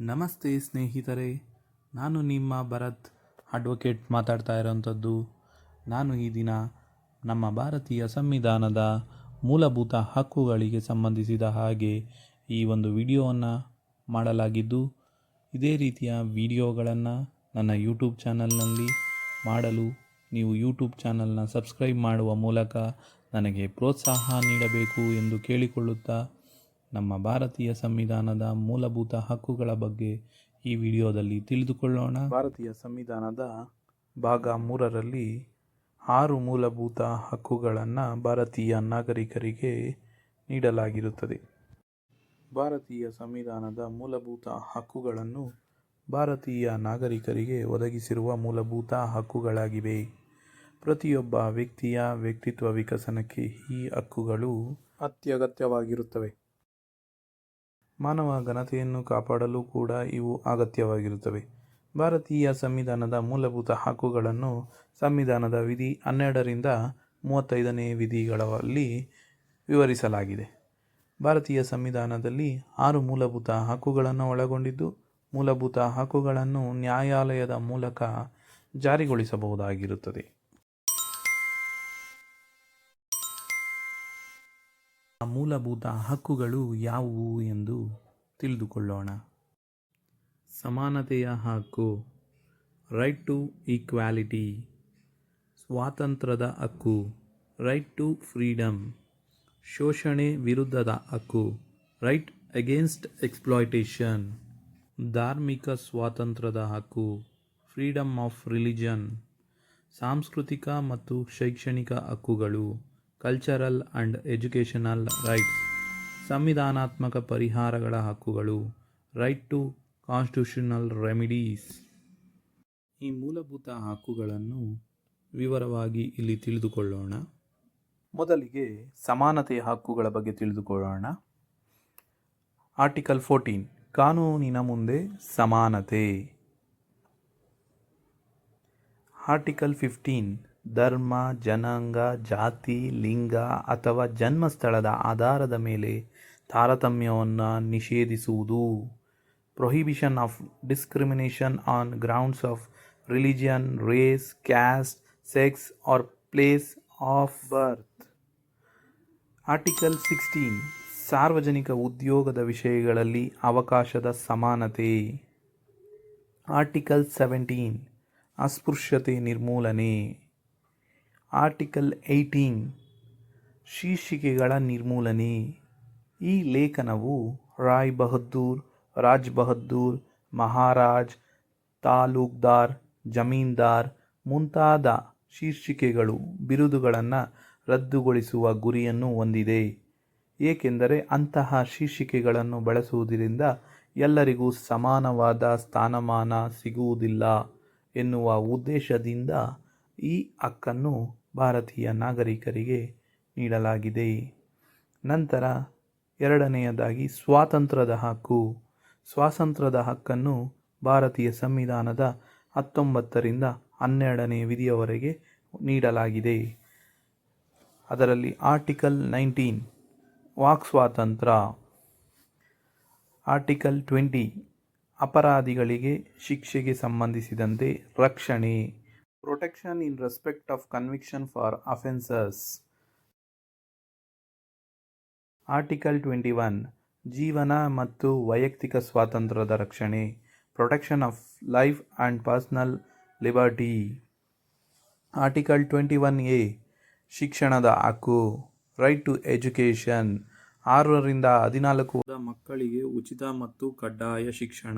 ನಮಸ್ತೆ ಸ್ನೇಹಿತರೆ, ನಾನು ನಿಮ್ಮ ಭರತ್ ಅಡ್ವೊಕೇಟ್ ಮಾತಾಡ್ತಾ ಇರೋವಂಥದ್ದು ನಾನು ಈ ದಿನ ನಮ್ಮ ಭಾರತೀಯ ಸಂವಿಧಾನದ ಮೂಲಭೂತ ಹಕ್ಕುಗಳಿಗೆ ಸಂಬಂಧಿಸಿದ ಹಾಗೆ ಈ ಒಂದು ವಿಡಿಯೋವನ್ನು ಮಾಡಲಾಗಿದ್ದು, ಇದೇ ರೀತಿಯ ವಿಡಿಯೋಗಳನ್ನು ನನ್ನ ಯೂಟ್ಯೂಬ್ ಚಾನಲ್ನಲ್ಲಿ ಮಾಡಲು ನೀವು ಯೂಟ್ಯೂಬ್ ಚಾನಲ್ನ ಸಬ್ಸ್ಕ್ರೈಬ್ ಮಾಡುವ ಮೂಲಕ ನನಗೆ ಪ್ರೋತ್ಸಾಹ ನೀಡಬೇಕು ಎಂದು ಕೇಳಿಕೊಳ್ಳುತ್ತಾ ನಮ್ಮ ಭಾರತೀಯ ಸಂವಿಧಾನದ ಮೂಲಭೂತ ಹಕ್ಕುಗಳ ಬಗ್ಗೆ ಈ ವಿಡಿಯೋದಲ್ಲಿ ತಿಳಿದುಕೊಳ್ಳೋಣ. ಭಾರತೀಯ ಸಂವಿಧಾನದ ಭಾಗ ಮೂರರಲ್ಲಿ ಆರು ಮೂಲಭೂತ ಹಕ್ಕುಗಳನ್ನು ಭಾರತೀಯ ನಾಗರಿಕರಿಗೆ ನೀಡಲಾಗಿರುತ್ತದೆ. ಭಾರತೀಯ ಸಂವಿಧಾನದ ಮೂಲಭೂತ ಹಕ್ಕುಗಳನ್ನು ಭಾರತೀಯ ನಾಗರಿಕರಿಗೆ ಒದಗಿಸಿರುವ ಮೂಲಭೂತ ಹಕ್ಕುಗಳಾಗಿವೆ. ಪ್ರತಿಯೊಬ್ಬ ವ್ಯಕ್ತಿಯ ವ್ಯಕ್ತಿತ್ವ ವಿಕಸನಕ್ಕೆ ಈ ಹಕ್ಕುಗಳು ಅತ್ಯಗತ್ಯವಾಗಿರುತ್ತವೆ. ಮಾನವ ಘನತೆಯನ್ನು ಕಾಪಾಡಲು ಕೂಡ ಇವು ಅಗತ್ಯವಾಗಿರುತ್ತವೆ. ಭಾರತೀಯ ಸಂವಿಧಾನದ ಮೂಲಭೂತ ಹಕ್ಕುಗಳನ್ನು ಸಂವಿಧಾನದ ವಿಧಿ ಹನ್ನೆರಡರಿಂದ ಮೂವತ್ತೈದನೇ ವಿಧಿಗಳಲ್ಲಿ ವಿವರಿಸಲಾಗಿದೆ. ಭಾರತೀಯ ಸಂವಿಧಾನದಲ್ಲಿ ಆರು ಮೂಲಭೂತ ಹಕ್ಕುಗಳನ್ನು ಒಳಗೊಂಡಿದ್ದು, ಮೂಲಭೂತ ಹಕ್ಕುಗಳನ್ನು ನ್ಯಾಯಾಲಯದ ಮೂಲಕ ಜಾರಿಗೊಳಿಸಬಹುದಾಗಿರುತ್ತದೆ. ಮೂಲಭೂತ ಹಕ್ಕುಗಳು ಯಾವುವು ಎಂದು ತಿಳಿದುಕೊಳ್ಳೋಣ. ಸಮಾನತೆಯ ಹಕ್ಕು ರೈಟ್ ಟು ಈಕ್ವಾಲಿಟಿ ಸ್ವಾತಂತ್ರ್ಯದ ಹಕ್ಕು ರೈಟ್ ಟು ಫ್ರೀಡಮ್ ಶೋಷಣೆ ವಿರುದ್ಧದ ಹಕ್ಕು ರೈಟ್ ಅಗೇನ್ಸ್ಟ್ ಎಕ್ಸ್ಪ್ಲಾಯ್ಟೇಷನ್ ಧಾರ್ಮಿಕ ಸ್ವಾತಂತ್ರ್ಯದ ಹಕ್ಕು ಫ್ರೀಡಮ್ ಆಫ್ ರಿಲಿಜನ್ ಸಾಂಸ್ಕೃತಿಕ ಮತ್ತು ಶೈಕ್ಷಣಿಕ ಹಕ್ಕುಗಳು. ಕಲ್ಚರಲ್ ಆ್ಯಂಡ್ ಎಜುಕೇಷನಲ್ ರೈಟ್ಸ್ ಸಂವಿಧಾನಾತ್ಮಕ ಪರಿಹಾರಗಳ ಹಕ್ಕುಗಳು ರೈಟ್ ಟು ಕಾನ್ಸ್ಟಿಟ್ಯೂಷನಲ್ ರೆಮಿಡೀಸ್ ಈ ಮೂಲಭೂತ ಹಕ್ಕುಗಳನ್ನು ವಿವರವಾಗಿ ಇಲ್ಲಿ ತಿಳಿದುಕೊಳ್ಳೋಣ. ಮೊದಲಿಗೆ ಸಮಾನತೆಯ ಹಕ್ಕುಗಳ ಬಗ್ಗೆ ತಿಳಿದುಕೊಳ್ಳೋಣ. ಆರ್ಟಿಕಲ್ ಫೋರ್ಟೀನ್ ಕಾನೂನಿನ ಮುಂದೆ ಸಮಾನತೆ. ಆರ್ಟಿಕಲ್ ಫಿಫ್ಟೀನ್ ಧರ್ಮ, ಜನಾಂಗ, ಜಾತಿ, ಲಿಂಗ ಅಥವಾ ಜನ್ಮಸ್ಥಳದ ಆಧಾರದ ಮೇಲೆ ತಾರತಮ್ಯವನ್ನು ನಿಷೇಧಿಸುವುದು. Prohibition of discrimination on grounds of religion race caste sex or place of birth article sixteen ಸಾರ್ವಜನಿಕ ಉದ್ಯೋಗದ ವಿಷಯಗಳಲ್ಲಿ ಅವಕಾಶದ ಸಮಾನತೆ. ಆರ್ಟಿಕಲ್ ಸೆವೆಂಟೀನ್ ಅಸ್ಪೃಶ್ಯತೆ ನಿರ್ಮೂಲನೆ. ಆರ್ಟಿಕಲ್ ಏಯ್ಟೀನ್ ಶೀರ್ಷಿಕೆಗಳ ನಿರ್ಮೂಲನೆ. ಈ ಲೇಖನವು ರಾಯ್ ಬಹದ್ದೂರ್, ರಾಜ್ ಬಹದ್ದೂರ್, ಮಹಾರಾಜ್, ತಾಲೂಕ್ದಾರ್, ಜಮೀನ್ದಾರ್ ಮುಂತಾದ ಶೀರ್ಷಿಕೆಗಳು ಬಿರುದುಗಳನ್ನು ರದ್ದುಗೊಳಿಸುವ ಗುರಿಯನ್ನು ಹೊಂದಿದೆ. ಏಕೆಂದರೆ ಅಂತಹ ಶೀರ್ಷಿಕೆಗಳನ್ನು ಬಳಸುವುದರಿಂದ ಎಲ್ಲರಿಗೂ ಸಮಾನವಾದ ಸ್ಥಾನಮಾನ ಸಿಗುವುದಿಲ್ಲ ಎನ್ನುವ ಉದ್ದೇಶದಿಂದ ಈ ಹಕ್ಕನ್ನು ಭಾರತೀಯ ನಾಗರಿಕರಿಗೆ ನೀಡಲಾಗಿದೆ. ನಂತರ ಎರಡನೆಯದಾಗಿ ಸ್ವಾತಂತ್ರ್ಯದ ಹಕ್ಕು. ಸ್ವಾತಂತ್ರ್ಯದ ಹಕ್ಕನ್ನು ಭಾರತೀಯ ಸಂವಿಧಾನದ ಹತ್ತೊಂಬತ್ತರಿಂದ ಹನ್ನೆರಡನೇ ವಿಧಿಯವರೆಗೆ ನೀಡಲಾಗಿದೆ. ಅದರಲ್ಲಿ ಆರ್ಟಿಕಲ್ ನೈನ್ಟೀನ್, ವಾಕ್ ಸ್ವಾತಂತ್ರ್ಯ. ಆರ್ಟಿಕಲ್ ಟ್ವೆಂಟಿ, ಅಪರಾಧಿಗಳಿಗೆ ಶಿಕ್ಷೆಗೆ ಸಂಬಂಧಿಸಿದಂತೆ ರಕ್ಷಣೆ. Protection in respect of conviction for offences article twenty one ಜೀವನ ಮತ್ತು ವೈಯಕ್ತಿಕ ಸ್ವಾತಂತ್ರ್ಯದ ರಕ್ಷಣೆ protection of life and personal liberty article twenty one A ಶಿಕ್ಷಣದ ಹಕ್ಕು ರೈಟ್ ಟು ಎಜುಕೇಷನ್ ಆರರಿಂದ ಹದಿನಾಲ್ಕು ಮಕ್ಕಳಿಗೆ ಉಚಿತ ಮತ್ತು ಕಡ್ಡಾಯ ಶಿಕ್ಷಣ.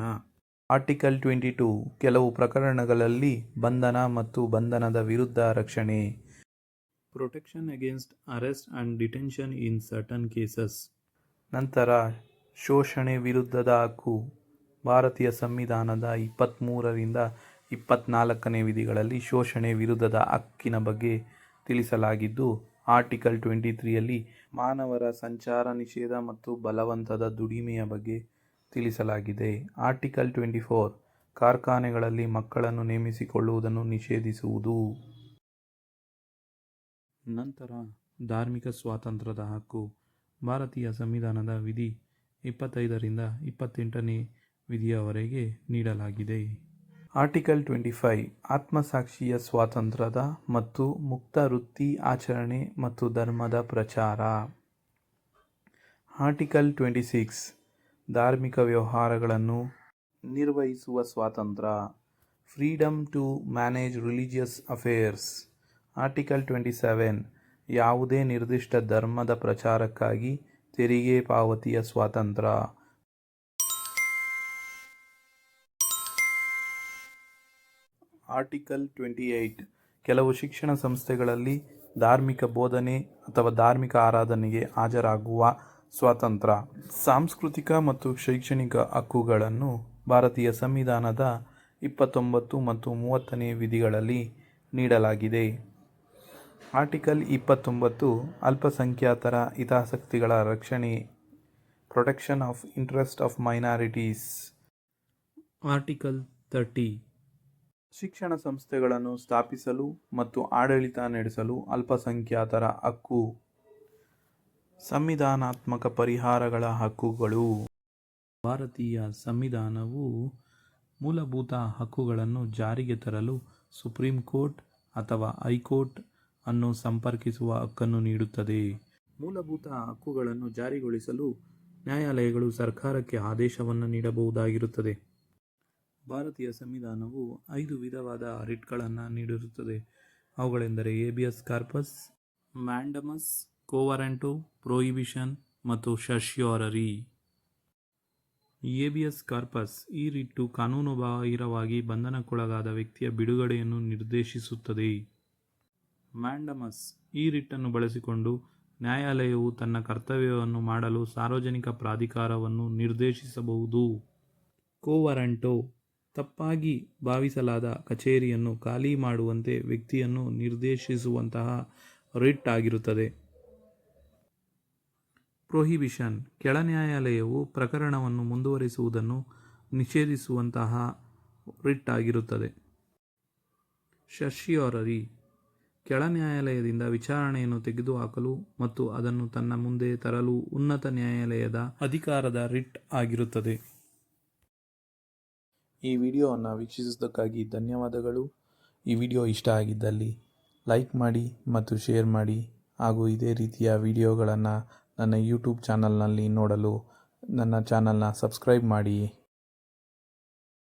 ಆರ್ಟಿಕಲ್ ಟ್ವೆಂಟಿ ಟು ಕೆಲವು ಪ್ರಕರಣಗಳಲ್ಲಿ ಬಂಧನ ಮತ್ತು ಬಂಧನದ ವಿರುದ್ಧ ರಕ್ಷಣೆ. Protection against arrest and detention in certain cases. ನಂತರ ಶೋಷಣೆ ವಿರುದ್ಧದ ಹಕ್ಕು. ಭಾರತೀಯ ಸಂವಿಧಾನದ ಇಪ್ಪತ್ತ್ಮೂರರಿಂದ ಇಪ್ಪತ್ನಾಲ್ಕನೇ ವಿಧಿಗಳಲ್ಲಿ ಶೋಷಣೆ ವಿರುದ್ಧದ ಹಕ್ಕಿನ ಬಗ್ಗೆ ತಿಳಿಸಲಾಗಿದ್ದು ಆರ್ಟಿಕಲ್ ಟ್ವೆಂಟಿ ತ್ರೀಯಲ್ಲಿ ಮಾನವರ ಸಂಚಾರ ನಿಷೇಧ ಮತ್ತು ಬಲವಂತದ ದುಡಿಮೆಯ ಬಗ್ಗೆ ತಿಳಿಸಲಾಗಿದೆ. ಆರ್ಟಿಕಲ್ ಟ್ವೆಂಟಿ ಫೋರ್, ಕಾರ್ಖಾನೆಗಳಲ್ಲಿ ಮಕ್ಕಳನ್ನು ನೇಮಿಸಿಕೊಳ್ಳುವುದನ್ನು ನಿಷೇಧಿಸುವುದು. ನಂತರ ಧಾರ್ಮಿಕ ಸ್ವಾತಂತ್ರ್ಯದ ಹಕ್ಕು, ಭಾರತೀಯ ಸಂವಿಧಾನದ ವಿಧಿ ಇಪ್ಪತ್ತೈದರಿಂದ ಇಪ್ಪತ್ತೆಂಟನೇ ವಿಧಿಯವರೆಗೆ ನೀಡಲಾಗಿದೆ. ಆರ್ಟಿಕಲ್ ಟ್ವೆಂಟಿ ಫೈವ್, ಆತ್ಮಸಾಕ್ಷಿಯ ಸ್ವಾತಂತ್ರ್ಯದ ಮತ್ತು ಮುಕ್ತ ವೃತ್ತಿ ಆಚರಣೆ ಮತ್ತು ಧರ್ಮದ ಪ್ರಚಾರ. ಆರ್ಟಿಕಲ್ ಟ್ವೆಂಟಿ ಸಿಕ್ಸ್ ಧಾರ್ಮಿಕ ವ್ಯವಹಾರಗಳನ್ನು ನಿರ್ವಹಿಸುವ ಸ್ವಾತಂತ್ರ್ಯ freedom to manage religious affairs article twenty seven ಯಾವುದೇ ನಿರ್ದಿಷ್ಟ ಧರ್ಮದ ಪ್ರಚಾರಕ್ಕಾಗಿ ತೆರಿಗೆ ಪಾವತಿಯ ಸ್ವಾತಂತ್ರ್ಯ ಆರ್ಟಿಕಲ್ ಟ್ವೆಂಟಿ ಏಯ್ಟ್ ಕೆಲವು ಶಿಕ್ಷಣ ಸಂಸ್ಥೆಗಳಲ್ಲಿ ಧಾರ್ಮಿಕ ಬೋಧನೆ ಅಥವಾ ಧಾರ್ಮಿಕ ಆರಾಧನೆಗೆ ಹಾಜರಾಗುವ ಸ್ವಾತಂತ್ರ್ಯ ಸಾಂಸ್ಕೃತಿಕ ಮತ್ತು ಶೈಕ್ಷಣಿಕ ಹಕ್ಕುಗಳನ್ನು ಭಾರತೀಯ ಸಂವಿಧಾನದ ಇಪ್ಪತ್ತೊಂಬತ್ತು ಮತ್ತು ಮೂವತ್ತನೇ ವಿಧಿಗಳಲ್ಲಿ ನೀಡಲಾಗಿದೆ. ಆರ್ಟಿಕಲ್ ಇಪ್ಪತ್ತೊಂಬತ್ತು ಅಲ್ಪಸಂಖ್ಯಾತರ ಹಿತಾಸಕ್ತಿಗಳ ರಕ್ಷಣೆ protection of interest of minorities. Article thirty ಶಿಕ್ಷಣ ಸಂಸ್ಥೆಗಳನ್ನು ಸ್ಥಾಪಿಸಲು ಮತ್ತು ಆಡಳಿತ ನಡೆಸಲು ಅಲ್ಪಸಂಖ್ಯಾತರ ಹಕ್ಕು ಸಂವಿಧಾನಾತ್ಮಕ ಪರಿಹಾರಗಳ ಹಕ್ಕುಗಳು. ಭಾರತೀಯ ಸಂವಿಧಾನವು ಮೂಲಭೂತ ಹಕ್ಕುಗಳನ್ನು ಜಾರಿಗೆ ತರಲು ಸುಪ್ರೀಂ ಕೋರ್ಟ್ ಅಥವಾ ಹೈಕೋರ್ಟ್ ಅನ್ನು ಸಂಪರ್ಕಿಸುವ ಹಕ್ಕನ್ನು ನೀಡುತ್ತದೆ. ಮೂಲಭೂತ ಹಕ್ಕುಗಳನ್ನು ಜಾರಿಗೊಳಿಸಲು ನ್ಯಾಯಾಲಯಗಳು ಸರ್ಕಾರಕ್ಕೆ ಆದೇಶವನ್ನು ನೀಡಬಹುದಾಗಿರುತ್ತದೆ. ಭಾರತೀಯ ಸಂವಿಧಾನವು ಐದು ವಿಧವಾದ ರಿಟ್ಗಳನ್ನು ನೀಡಿರುತ್ತದೆ. ಅವುಗಳೆಂದರೆ habeas corpus, mandamus quo warranto, prohibition ಮತ್ತು ಶಶ್ಯೋರರಿ ಎಬಿಎಸ್ ಕಾರ್ಪಸ್, ಈ ರಿಟ್ಟು ಕಾನೂನುಬಾಹಿರವಾಗಿ ಬಂಧನಕ್ಕೊಳಗಾದ ವ್ಯಕ್ತಿಯ ಬಿಡುಗಡೆಯನ್ನು ನಿರ್ದೇಶಿಸುತ್ತದೆ. ಮ್ಯಾಂಡಮಸ್, ಈ ರಿಟ್ಟನ್ನು ಬಳಸಿಕೊಂಡು ನ್ಯಾಯಾಲಯವು ತನ್ನ ಕರ್ತವ್ಯವನ್ನು ಮಾಡಲು ಸಾರ್ವಜನಿಕ ಪ್ರಾಧಿಕಾರವನ್ನು ನಿರ್ದೇಶಿಸಬಹುದು. ಕೋವರಂಟೋ, ತಪ್ಪಾಗಿ ಭಾವಿಸಲಾದ ಕಚೇರಿಯನ್ನು ಖಾಲಿ ಮಾಡುವಂತೆ ವ್ಯಕ್ತಿಯನ್ನು ನಿರ್ದೇಶಿಸುವಂತಹ ರಿಟ್ ಆಗಿರುತ್ತದೆ. ಪ್ರೊಹಿಬಿಷನ್, ಕೆಳ ನ್ಯಾಯಾಲಯವು ಪ್ರಕರಣವನ್ನು ಮುಂದುವರಿಸುವುದನ್ನು ನಿಷೇಧಿಸುವಂತಹ ರಿಟ್ ಆಗಿರುತ್ತದೆ. ಶಶಿಯೋರರಿ ಕೆಳ ನ್ಯಾಯಾಲಯದಿಂದ ವಿಚಾರಣೆಯನ್ನು ತೆಗೆದುಹಾಕಲು ಮತ್ತು ಅದನ್ನು ತನ್ನ ಮುಂದೆ ತರಲು ಉನ್ನತ ನ್ಯಾಯಾಲಯದ ಅಧಿಕಾರದ ರಿಟ್ ಆಗಿರುತ್ತದೆ. ಈ ವಿಡಿಯೋವನ್ನು ವೀಕ್ಷಿಸಿದ್ದಕ್ಕಾಗಿ ಧನ್ಯವಾದಗಳು. ಈ ವಿಡಿಯೋ ಇಷ್ಟ ಆಗಿದ್ದಲ್ಲಿ ಲೈಕ್ ಮಾಡಿ ಮತ್ತು ಶೇರ್ ಮಾಡಿ ಹಾಗೂ ಇದೇ ರೀತಿಯ ವಿಡಿಯೋಗಳನ್ನು ನನ್ನ ಯೂಟ್ಯೂಬ್ ಚಾನಲ್ನಲ್ಲಿ ನೋಡಲು ನನ್ನ ಚಾನಲ್ನ ಸಬ್ಸ್ಕ್ರೈಬ್ ಮಾಡಿ.